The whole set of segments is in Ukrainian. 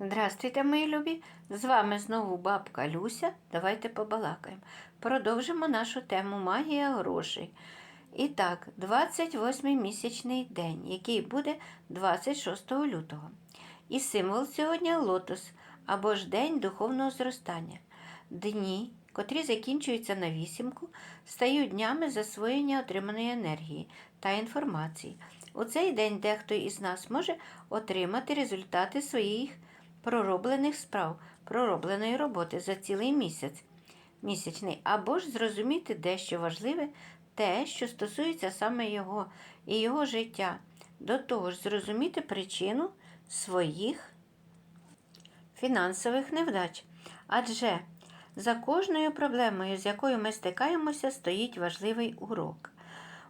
Здравствуйте, мої любі! З вами знову бабка Люся. Давайте побалакаємо. Продовжимо нашу тему магія грошей. І так, 28-й місячний день, який буде 26 лютого. І символ сьогодні лотос або ж день духовного зростання. Дні, котрі закінчуються на вісімку, стають днями засвоєння отриманої енергії та інформації. У цей день дехто із нас може отримати результати своїх пророблених справ, проробленої роботи за цілий місяць місячний, або ж зрозуміти дещо важливе, те, що стосується саме його і його життя. До того ж, зрозуміти причину своїх фінансових невдач. Адже за кожною проблемою, з якою ми стикаємося, стоїть важливий урок.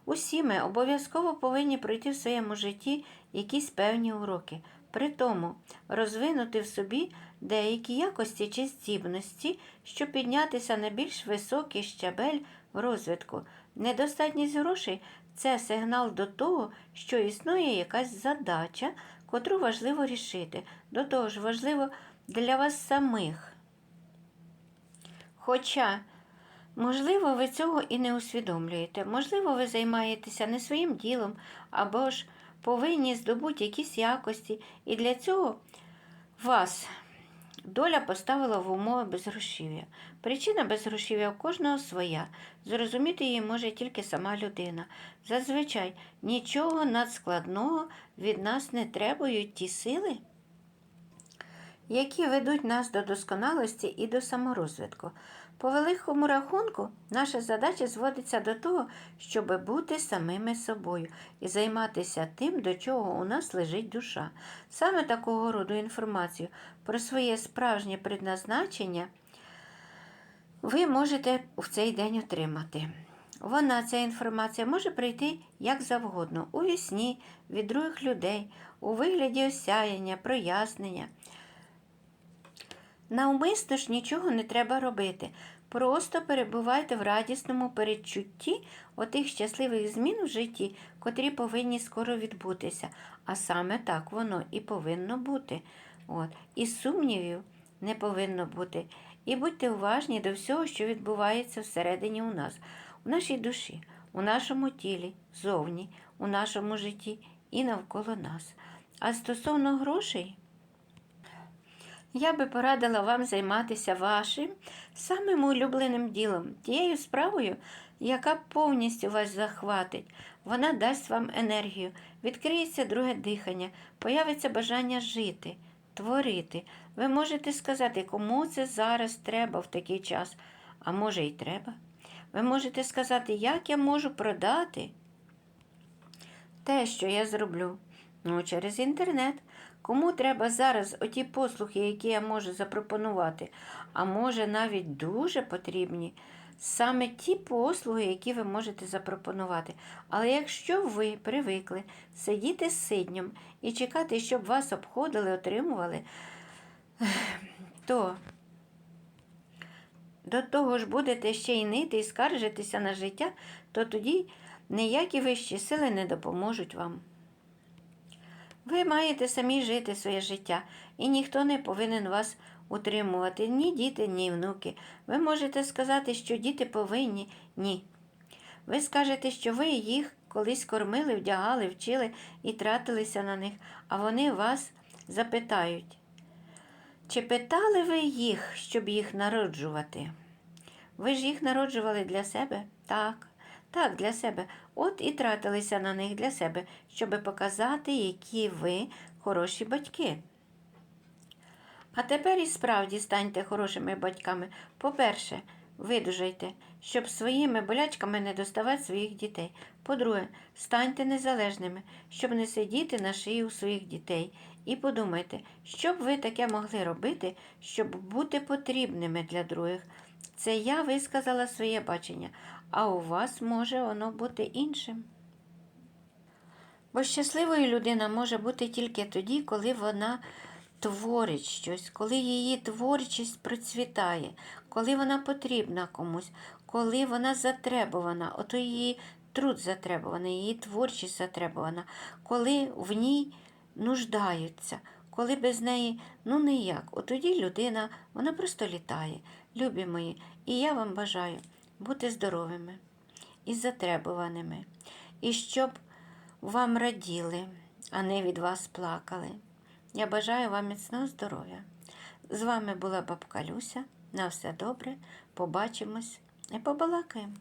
Усі ми обов'язково повинні пройти в своєму житті якісь певні уроки, при тому розвинути в собі деякі якості чи здібності, щоб піднятися на більш високий щабель в розвитку. Недостатність грошей це сигнал до того, що існує якась задача, котру важливо рішити. До того ж, важливо для вас самих. Хоча Можливо, ви цього і не усвідомлюєте. Можливо, ви займаєтеся не своїм ділом, або ж повинні здобути якісь якості, і для цього вас доля поставила в умови безгрошів'я. Причина безгрошів'я у кожного своя. Зрозуміти її може тільки сама людина. Зазвичай нічого надскладного від нас не требують ті сили, які ведуть нас до досконалості і до саморозвитку. По великому рахунку, наша задача зводиться до того, щоб бути самими собою і займатися тим, до чого у нас лежить душа. Саме такого роду інформацію про своє справжнє предназначення ви можете в цей день отримати. Вона, ця інформація, може прийти як завгодно, у вісні, від других людей, у вигляді осяяння, прояснення. Навмисно ж нічого не треба робити. Просто перебувайте в радісному передчутті отих щасливих змін в житті, котрі повинні скоро відбутися. А саме так воно і повинно бути. От. І сумнівів не повинно бути. І будьте уважні до всього, що відбувається всередині у нас, у нашій душі, у нашому тілі, зовні, у нашому житті і навколо нас. А стосовно грошей. Я би порадила вам займатися вашим самим улюбленим ділом, тією справою, яка повністю вас захватить. Вона дасть вам енергію, відкриється друге дихання, появиться бажання жити, творити. Ви можете сказати, кому це зараз треба в такий час, а може й треба. Ви можете сказати, як я можу продати те, що я зроблю. Ну, через інтернет. Кому треба зараз оті послуги, які я можу запропонувати, а може навіть дуже потрібні саме ті послуги, які ви можете запропонувати. Але якщо ви привикли сидіти з сиднем і чекати, щоб вас обходили, отримували, то до того ж будете ще й нити і скаржитися на життя, то тоді ніякі вищі сили не допоможуть вам. Ви маєте самі жити своє життя, і ніхто не повинен вас утримувати, ні діти, ні внуки. Ви можете сказати, що діти повинні, ні. Ви скажете, що ви їх колись кормили, вдягали, вчили і тратилися на них, а вони вас запитають. Чи питали ви їх, щоб їх народжувати? Ви ж їх народжували для себе? Так. Так, для себе. От і тратилися на них для себе, щоб показати, які ви хороші батьки. А тепер і справді станьте хорошими батьками. По-перше, видужайте, щоб своїми болячками не доставати своїх дітей. По-друге, станьте незалежними, щоб не сидіти на шиї у своїх дітей. І подумайте, що б ви таке могли робити, щоб бути потрібними для других. Це я висказала своє бачення, а у вас може воно бути іншим. Бо щасливою людина може бути тільки тоді, коли вона творить щось, коли її творчість процвітає, коли вона потрібна комусь, коли вона затребувана, ото її труд затребуваний, її творчість затребувана, коли в ній нуждаються, коли без неї ну ніяк. От тоді людина, вона просто літає. Любі мої, і я вам бажаю бути здоровими і затребуваними, і щоб вам раділи, а не від вас плакали. Я бажаю вам міцного здоров'я. З вами була бабка Люся. На все добре. Побачимось і побалакаємо.